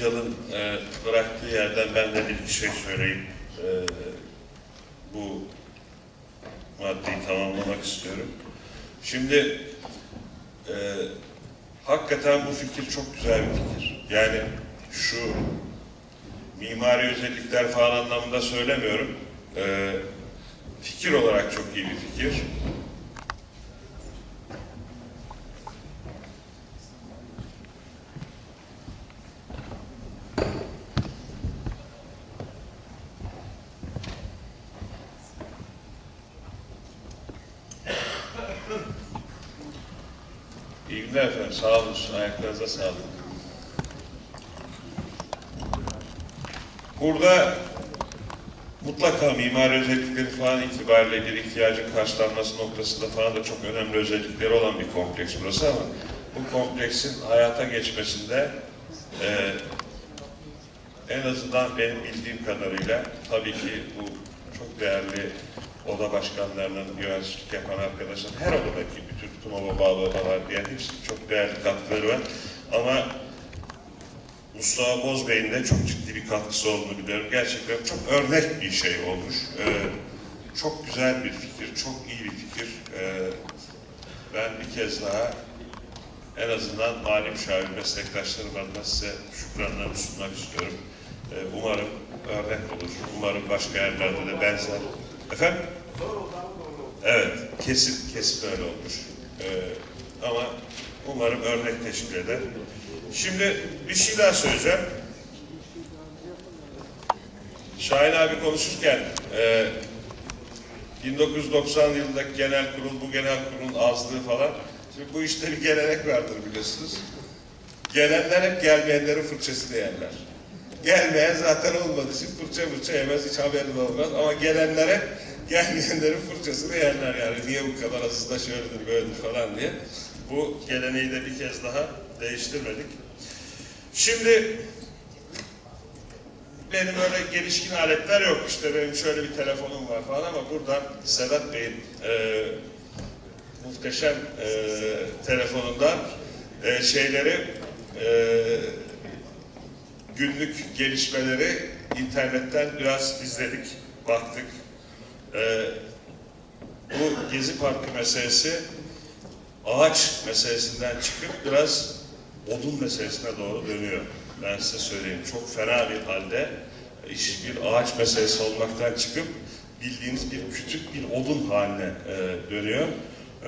Cal'ın e, bıraktığı yerden ben de bir şey söyleyip e, bu maddeyi tamamlamak istiyorum. Şimdi e, hakikaten bu fikir çok güzel bir fikir. Yani şu mimari özellikler falan anlamında söylemiyorum. E, fikir olarak çok iyi bir fikir. İyi günler efendim. Sağ olun. Ayaklarınıza sağlık. Burada mutlaka mimari özellikleri falan itibariyle bir ihtiyacın karşılanması noktasında falan da çok önemli özellikleri olan bir kompleks burası ama bu kompleksin hayata geçmesinde e, en azından benim bildiğim kadarıyla tabii ki bu çok değerli oda başkanlarının yöneticilik yapan arkadaşların her odadaki bütün TUMOV'a bağlı odalar diyen hepsinin çok değerli katkıları var. Ama Mustafa Bozbey'in de çok ciddi bir katkısı olduğunu biliyorum. Gerçekten çok örnek bir şey olmuş. Ee, çok güzel bir fikir, çok iyi bir fikir. Ee, ben bir kez daha en azından mali müşavir meslektaşlarım adına size şükranlarımı sunmak istiyorum. Ee, umarım örnek olur. Umarım başka yerlerde de benzer. Efendim? Evet, kesin, kesin öyle olmuş. Ee, ama umarım örnek teşkil eder. Şimdi bir şey daha söyleyeceğim. Şahin abi konuşurken e, 1990 yılındaki genel kurul, bu genel kurulun azlığı falan. Şimdi bu işte bir gelenek vardır biliyorsunuz. Gelenler hep gelmeyenlerin fırçasını yerler. Gelmeyen zaten olmadığı için fırça fırça yemez, hiç haberin olmaz. Ama gelenlere gelmeyenlerin fırçasını yerler yani. Niye bu kadar azız da şöyledir, böyledir falan diye. Bu geleneği de bir kez daha değiştirmedik. Şimdi benim öyle gelişkin aletler yok işte benim şöyle bir telefonum var falan ama buradan Sedat Bey'in e, muhteşem e, telefonundan e, şeyleri e, günlük gelişmeleri internetten biraz izledik, baktık. E, bu Gezi Parkı meselesi ağaç meselesinden çıkıp biraz odun meselesine doğru dönüyor. Ben size söyleyeyim. Çok fena bir halde iş bir ağaç meselesi olmaktan çıkıp bildiğiniz bir küçük bir odun haline e, dönüyor.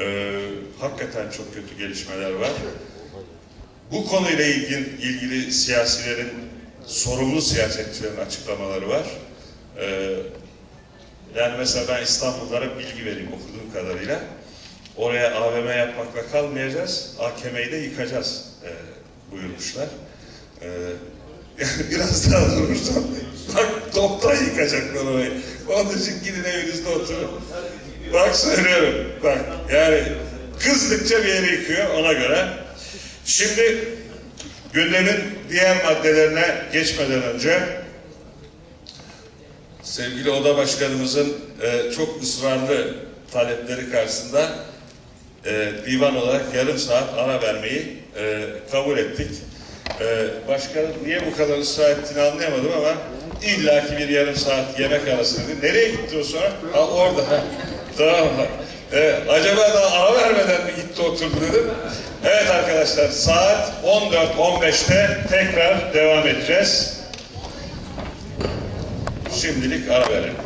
E, hakikaten çok kötü gelişmeler var. Bu konuyla ilgili, ilgili siyasilerin, sorumlu siyasetçilerin açıklamaları var. E, yani mesela ben İstanbullulara bilgi vereyim okuduğum kadarıyla. Oraya AVM yapmakla kalmayacağız, AKM'yi de yıkacağız e, buyurmuşlar. E, yani biraz daha durursam, bak toptan yıkacaklar orayı. Onun için gidin evinizde oturun. Bak söylüyorum, bak yani kızdıkça bir yeri yıkıyor ona göre. Şimdi gündemin diğer maddelerine geçmeden önce sevgili oda başkanımızın e, çok ısrarlı talepleri karşısında e, divan olarak yarım saat ara vermeyi e, kabul ettik. E, başkanım niye bu kadar ısrar ettiğini anlayamadım ama illaki bir yarım saat yemek arası dedi. Nereye gitti o sonra? Ha orada. Tamam. E, acaba da ara vermeden mi gitti oturdu dedim. Evet arkadaşlar saat 14.15'te tekrar devam edeceğiz. Şimdilik ara verelim.